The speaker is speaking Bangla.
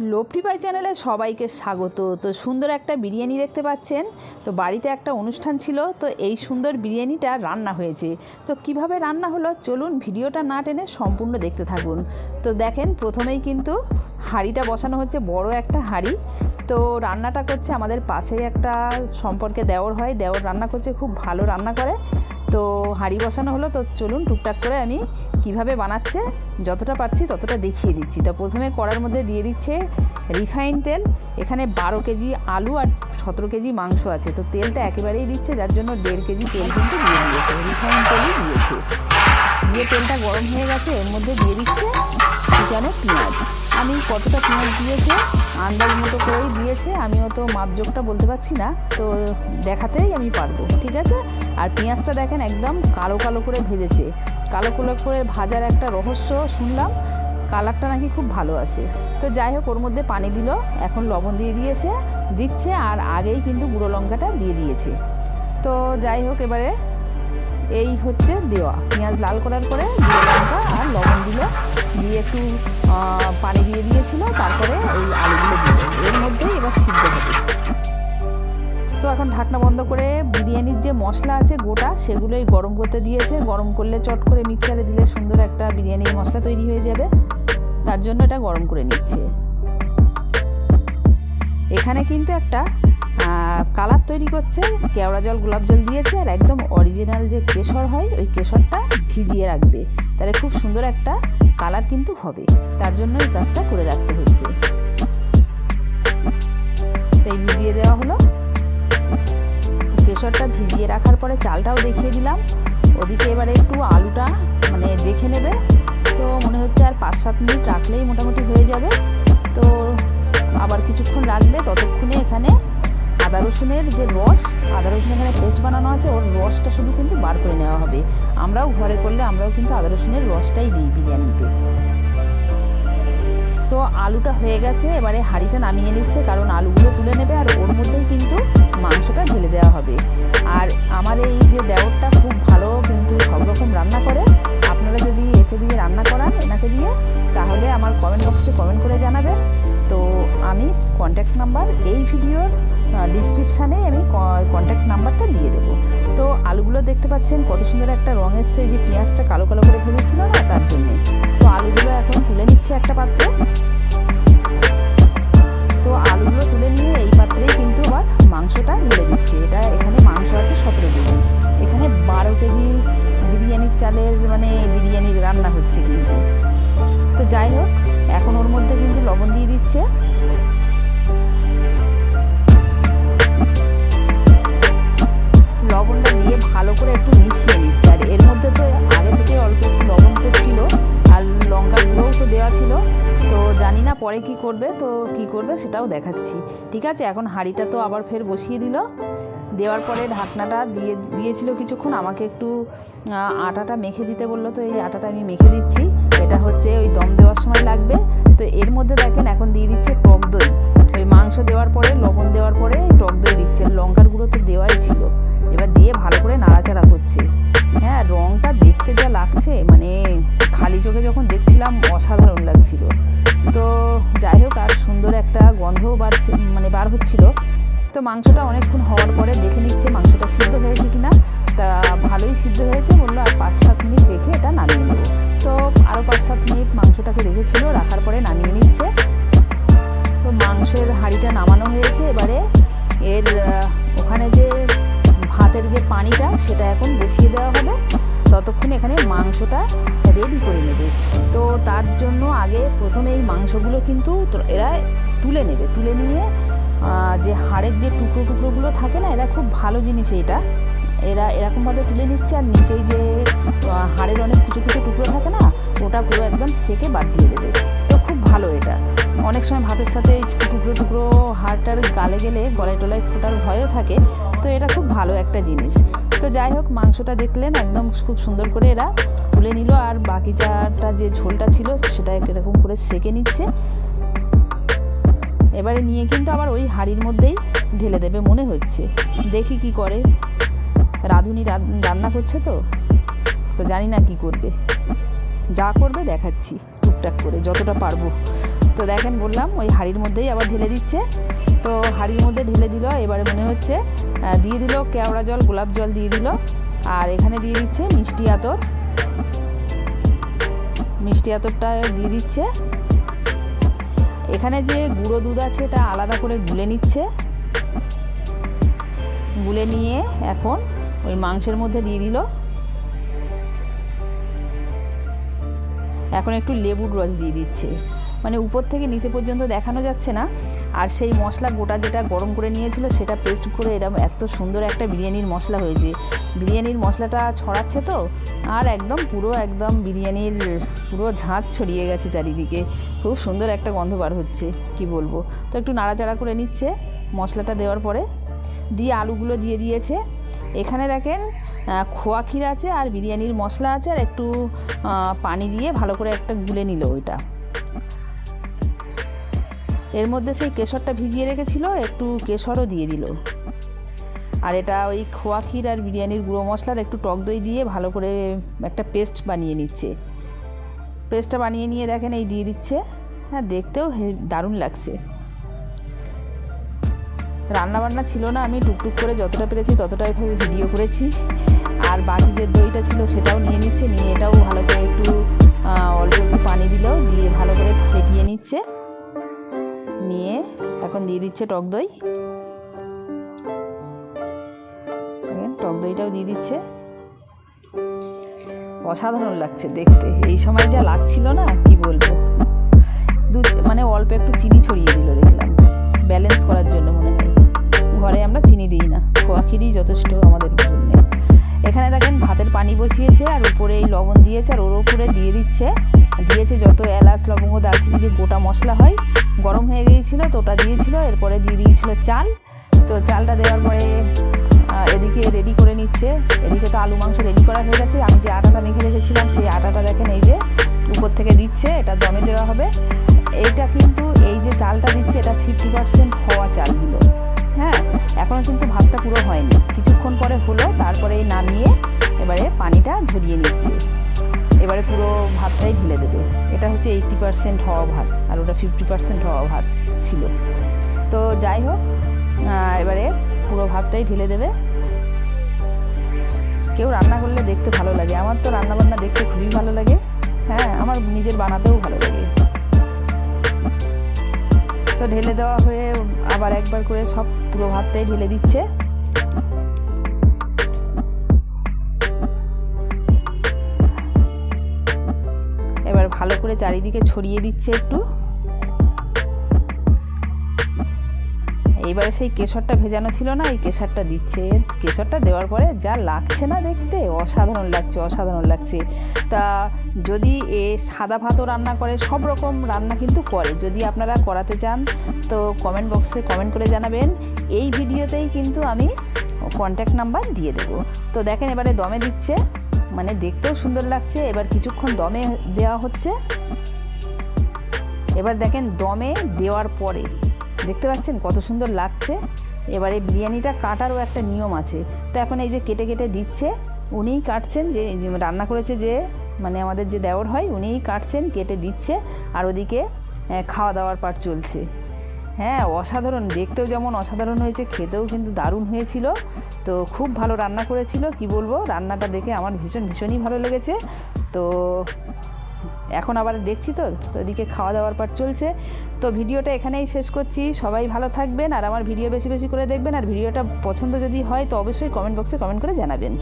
লোপ্রি পাই চ্যানেলে সবাইকে স্বাগত। তো সুন্দর একটা বিরিয়ানি দেখতে পাচ্ছেন। তো বাড়িতে একটা অনুষ্ঠান ছিল, তো এই সুন্দর বিরিয়ানিটা রান্না হয়েছে। তো কীভাবে রান্না হলো চলুন ভিডিওটা না টেনে সম্পূর্ণ দেখতে থাকুন। তো দেখেন, প্রথমেই কিন্তু হাঁড়িটা বসানো হচ্ছে, বড় একটা হাঁড়ি। তো রান্নাটা করছে আমাদের পাশেই একটা সম্পর্কে দেওর হয়। দেওর রান্না করছে, খুব ভালো রান্না করে। তো হাঁড়ি বসানো হলো, তো চলুন টুকটাক করে আমি কীভাবে বানাচ্ছে, যতটা পারছি ততটা দেখিয়ে দিচ্ছি। তো প্রথমে কড়ার মধ্যে দিয়ে দিচ্ছে রিফাইন তেল, এখানে বারো কেজি আলু আর সতেরো কেজি মাংস আছে। তো তেলটা একেবারেই দিচ্ছে, যার জন্য দেড় কেজি তেল কিন্তু দিয়ে দিয়েছে, রিফাইন তেলই দিয়েছে। দিয়ে তেলটা গরম হয়ে গেছে, এর মধ্যে দিয়ে দিচ্ছে কুচানো পেঁয়াজ। আমি কতটা পেঁয়াজ দিয়েছে, আন্দাজ মতো করেই দিয়েছে আমি অত মাপজোকটা বলতে পারছি না, তো দেখাতেই আমি পারব, ঠিক আছে? আর পেঁয়াজটা দেখেন একদম কালো কালো করে ভেজেছে। কালো কালো করে ভাজার একটা রহস্য শুনলাম। কালারটা নাকি খুব ভালো আসে। তো যাই হোক, ওর মধ্যে পানি দিল, এখন লবণ দিয়ে দিয়েছে, দিচ্ছে আর আগেই কিন্তু গুঁড়ো লঙ্কাটা দিয়ে দিয়েছে। তো যাই হোক, এবারে এই হচ্ছে দেওয়া। পেঁয়াজ লাল করার পরে গুঁড়ো লঙ্কা আর লবণ দিল। দিয়ে একটু পানি দিয়ে দিয়েছিল, তারপরে এই আলুগুলো দিল। এর মধ্যেই এবার সিদ্ধ হবে। তো এখন ঢাকনা বন্ধ করে বিরিয়ানির যে মশলা আছে, গোটা সেগুলোই গরম করতে দিয়েছে। গরম করলে চট করে মিক্সারে দিলে সুন্দর একটা বিরিয়ানির মশলা তৈরি হয়ে যাবে। তার জন্য এটা গরম করে নিচ্ছে। এখানে কিন্তু একটা কালার তৈরি করছে। কেওড়া জল, গোলাপ জল দিয়েছে আর একদম অরিজিনাল যে কেশর হয়, ওই কেশরটা ভিজিয়ে রাখবে। তাহলে খুব সুন্দর একটা কালার কিন্তু হবে। তার জন্য এই কাজটা করে রাখতে হচ্ছে। তাই ভিজিয়ে দেওয়া হলো। কেশরটা ভিজিয়ে রাখার পরে চালটাও দেখিয়ে দিলাম। ওদিকে এবারে একটু আলুটা মানে দেখে নেবে। তো মনে হচ্ছে আর পাঁচ সাত মিনিট রাখলেই মোটামুটি হয়ে যাবে। তো আবার কিছুক্ষণ রাখবে, ততক্ষণে এখানে আদা রসুনের যে রস, আদা রসুন এখানে পেস্ট বানানো আছে, ওর রসটা শুধু কিন্তু বার করে নেওয়া হবে। আমরাও ঘরে করলে আমরাও কিন্তু আদা রসুনের রসটাই দিই বিরিয়ানিতে। তো আলুটা হয়ে গেছে, এবারে হাঁড়িটা নামিয়ে নিচ্ছে, কারণ আলুগুলো তুলে নেবে আর ওর মধ্যেই কিন্তু মাংসটা ঢেলে দেওয়া হবে। আর আমার এই যে দেওরটা খুব ভালো কিন্তু সব রকম রান্না করে, আপনারা যদি একে দিয়ে রান্না করান এনাকে দিয়ে, তাহলে আমার কমেন্ট বক্সে কমেন্ট করে জানাবেন। তো আমি কন্ট্যাক্ট নাম্বার এই ভিডিওর ডিসক্রিপশানে আমি কন্ট্যাক্ট নাম্বারটা দিয়ে দেবো। তো আলুগুলো দেখতে পাচ্ছেন, কত সুন্দর একটা রঙ এসছে যে পেঁয়াজটা কালো কালো করে ভেজেছিল না তার জন্যে। তো আলুগুলো এখন তুলে নিচ্ছে একটা পাত্রে। তো আলুগুলো তুলে নিয়ে এই পাত্রেই কিন্তু আবার মাংসটা ঢেলে দিচ্ছে। এটা এখানে মাংস আছে সতেরো কেজি। এখানে বারো কেজি বিরিয়ানির চালের মানে বিরিয়ানির রান্না হচ্ছে কিন্তু। তো যাই হোক, এখন ওর মধ্যে কিন্তু লবণ দিয়ে দিচ্ছে। ভালো করে একটু মিশিয়ে নিচ্ছে আর এর মধ্যে তো আগে থেকে অল্প একটু লবণ তো ছিল, আর লঙ্কার গুঁড়োও তো দেওয়া ছিল। তো জানি না পরে কি করবে, তো কি করবে সেটাও দেখাচ্ছি। ঠিক আছে, এখন হাঁড়িটা তো আবার ফের বসিয়ে দিল। দেওয়ার পরে ঢাকনাটা দিয়ে, দিয়েছিল কিছুক্ষণ, আমাকে একটু আটাটা মেখে দিতে বলল, তো এই আটাটা আমি মেখে দিচ্ছি। এটা হচ্ছে ওই দম দেওয়ার সময় লাগবে। তো এর মধ্যে দেখেন, এখন দিয়ে দিচ্ছে টক দই। ওই মাংস দেওয়ার পরে, লবণ দেওয়ার পরে টক দই দিচ্ছে। লঙ্কার গুঁড়ো তো দেওয়াই ছিল। এবার দিয়ে ভালো করে নাড়াচাড়া করছে। হ্যাঁ রঙটা দেখতে যা লাগছে মানে খালি চোখে যখন দেখছিলাম, অসাধারণ লাগছিল। তো যাই হোক, আর সুন্দর একটা গন্ধও বাড়ছে মানে বার হচ্ছিল। তো মাংসটা অনেকক্ষণ হওয়ার পরে দেখে নিচ্ছে মাংসটা সিদ্ধ হয়েছে কিনা। তা ভালোই সিদ্ধ হয়েছে বলল, আর পাঁচ সাত মিনিট রেখে এটা নামিয়ে নেব। তো আরও পাঁচ সাত মিনিট মাংসটাকে রেখেছিল, রাখার পরে নামিয়ে নিচ্ছে। মাংসের হাঁড়িটা নামানো হয়েছে এবারে। এর ওখানে যে ভাতের যে পানিটা, সেটা এখন বসিয়ে দেওয়া হবে। ততক্ষণ এখানে মাংসটা রেডি করে নেবে। তো তার জন্য আগে প্রথমে এই মাংসগুলো কিন্তু এরা তুলে নেবে। তুলে নিয়ে যে হাড়ের যে টুকরো টুকরোগুলো থাকে না, এরা খুব ভালো জিনিস এটা। এরা এরকমভাবে তুলে নিচ্ছে আর নিচেই যে হাড়ের অনেক কিছু কিছু টুকরো থাকে না, ওটা পুরো একদম সেকে বাদ দিয়ে দেবে। তো ভালো এটা। অনেক সময় ভাতের সাথে টুকরো টুকরো হাড়টার গালে গেলে গলায় টলায় ফোটার ভয়ও থাকে, তো এটা খুব ভালো একটা জিনিস। তো যাই হোক, মাংসটা দেখলেন, একদম খুব সুন্দর করে এরা তুলে নিল, আর বাকি চাটা যে ঝোলটা ছিল, সেটা এরকম করে সেকে নিচ্ছে। এবারে নিয়ে কিন্তু আবার ওই হাঁড়ির মধ্যেই ঢেলে দেবে মনে হচ্ছে। দেখি কি করে। রাঁধুনি রান্না করছে তো? তো জানি না কি করবে। যা করবে দেখাচ্ছি। টুকটাক করে, যতটা পারব। তো দেখেন বললাম, ওই হাঁড়ির মধ্যেই আবার ঢেলে দিচ্ছে। তো হাঁড়ির মধ্যে ঢেলে দিল, এবারে মনে হচ্ছে দিয়ে দিল কেওড়া জল, গোলাপ জল দিয়ে দিল। আর এখানে দিয়ে দিচ্ছে মিষ্টি আতর। মিষ্টি আতরটা দিয়ে দিচ্ছে। এখানে যে গুঁড়ো দুধ আছে, এটা আলাদা করে গুলে নিচ্ছে। গুলে নিয়ে এখন ওই মাংসের মধ্যে দিয়ে দিল। এখন একটু লেবুর রস দিয়ে দিচ্ছে। মানে উপর থেকে নিচে পর্যন্ত দেখানো যাচ্ছে না। আর সেই মশলা গোটা যেটা গরম করে নিয়েছিল, সেটা পেস্ট করে এরকম এত সুন্দর একটা বিরিয়ানির মশলা হয়েছে। বিরিয়ানির মশলাটা ছড়াচ্ছে তো, আর একদম পুরো একদম বিরিয়ানির পুরো ঝাঁজ ছড়িয়ে গেছে চারিদিকে। খুব সুন্দর একটা গন্ধ বার হচ্ছে, কি বলব। তো একটু নাড়াচাড়া করে নিচ্ছে মশলাটা দেওয়ার পরে। দিয়ে আলুগুলো দিয়ে দিয়েছে। এখানে দেখেন খোয়া ক্ষীর আছে আর বিরিয়ানির মশলা আছে আর একটু পানি দিয়ে ভালো করে একটা গুলে নিল ওইটা। এর মধ্যে সেই কেশরটা ভিজিয়ে রেখেছিল, একটু কেশরও দিয়ে দিল। আর এটা ওই খোয়া ক্ষীর আর বিরিয়ানির গুঁড়ো মশলার একটু টক দই দিয়ে ভালো করে একটা পেস্ট বানিয়ে নিচ্ছে। পেস্টটা বানিয়ে নিয়ে দেখেন এই দিয়ে দিচ্ছে। হ্যাঁ দেখতেও দারুণ লাগছে। রান্না বান্না ছিল না, আমি টুকটুক করে যতটা পেরেছি ততটা এভাবে ভিডিও করেছি। আর বাকি যে দইটা ছিল সেটাও নিয়ে নিচ্ছে, নিয়ে এটাও ভালো করে একটু অল্প একটু পানি দিলেও দিয়ে ভালো করে ফেটিয়ে নিচ্ছে। নিয়ে এখন দিয়ে দিচ্ছে টক দই। টক দইটাও দিয়ে দিচ্ছে। অসাধারণ লাগছে দেখতে। এই সময় যা লাগছিল না, কি বলব? মানে অল্প একটু চিনি ছড়িয়ে দিল, দেখলাম। ব্যালেন্স করার জন্য মনে হয়। ঘরে আমরা চিনি দিই না। খোয়া ক্ষীরই যথেষ্ট আমাদের জন্য। এখানে দেখেন ভাতের পানি বসিয়েছে আর উপরে এই লবণ দিয়েছে আর ওর উপরে দিয়ে দিচ্ছে। দিয়েছে যত এলাচ, লবঙ্গ, দারচিনি, যে গোটা মশলা হয়, গরম হয়ে গিয়েছিল তো ওটা দিয়েছিল, এরপরে দিয়ে দিয়েছিল চাল। তো চালটা দেওয়ার পরে এদিকে রেডি করে নিচ্ছে। এদিকে তো আলু, মাংস রেডি করা হয়ে গেছে। আমি যে আটাটা মেখে রেখেছিলাম, সেই আটাটা দেখেন এই যে উপর থেকে দিচ্ছে, এটা দমে দেওয়া হবে। এইটা কিন্তু এই যে চালটা দিচ্ছে, এটা ফিফটি পার্সেন্ট হওয়া চাল দিল হ্যাঁ এখনও কিন্তু ভাতটা পুরো হয়নি। কিছুক্ষণ পরে হলো, তারপরে নামিয়ে এবারে পানিটা ঝরিয়ে নিচ্ছে। এবারে পুরো ভাতটাই ঢেলে দেবে। এটা হচ্ছে এইটটি পার্সেন্ট হওয়া ভাত, আর ওটা ফিফটি পার্সেন্ট হওয়া ভাত ছিল। তো যাই হোক এবারে পুরো ভাতটাই ঢেলে দেবে। কেউ রান্না করলে দেখতে ভালো লাগে। আমার তো রান্নাবান্না দেখতে খুবই ভালো লাগে। হ্যাঁ আমার নিজের বানাতেও ভালো লাগে। তো ঢেলে দেওয়া হয়ে আবার একবার করে সব পুরো ভাতটাই ঢেলে দিচ্ছে। এবার ভালো করে চারিদিকে ছড়িয়ে দিচ্ছে একটু। এইবারে সেই কেশরটা ভেজানো ছিল না ওই কেশরটা দিচ্ছে। কেশরটা দেওয়ার পরে যা লাগছে না দেখতে, অসাধারণ লাগছে অসাধারণ লাগছে। তা যদি এ সাদা ভাতও রান্না করে, সব রকম রান্না কিন্তু করে। যদি আপনারা করাতে চান, তো কমেন্ট বক্সে কমেন্ট করে জানাবেন। এই ভিডিওতেই কিন্তু আমি কন্ট্যাক্ট নাম্বার দিয়ে দেবো। তো দেখেন এবারে দমে দিচ্ছে মানে দেখতেও সুন্দর লাগছে। এবার কিছুক্ষণ দমে দেওয়া হচ্ছে। এবার দেখেন দমে দেওয়ার পরে দেখতে পাচ্ছেন কত সুন্দর লাগছে। এবারে বিরিয়ানিটা কাটারও একটা নিয়ম আছে। তো এখন এই যে কেটে কেটে দিচ্ছে, উনিই কাটছেন যে রান্না করেছে যে মানে আমাদের যে দেওর হয়, উনিই কাটছেন, কেটে দিচ্ছে। আর ওদিকে খাওয়া দাওয়ার পাট চলছে। হ্যাঁ অসাধারণ। দেখতেও যেমন অসাধারণ হয়েছে, খেতেও কিন্তু দারুণ হয়েছিল। তো খুব ভালো রান্না করেছিল, কি বলব? রান্নাটা দেখে আমার ভীষণ, ভীষণই ভালো লেগেছে। তো এখন আবার দেখছি তো তো এদিকে খাওয়া দাওয়ার পর চলছে। তো ভিডিওটা এখানেই শেষ করছি। সবাই ভালো থাকবেন আর আমার ভিডিও বেশি বেশি করে দেখবেন। আর ভিডিওটা পছন্দ যদি হয় তো অবশ্যই কমেন্ট বক্সে কমেন্ট করে জানাবেন।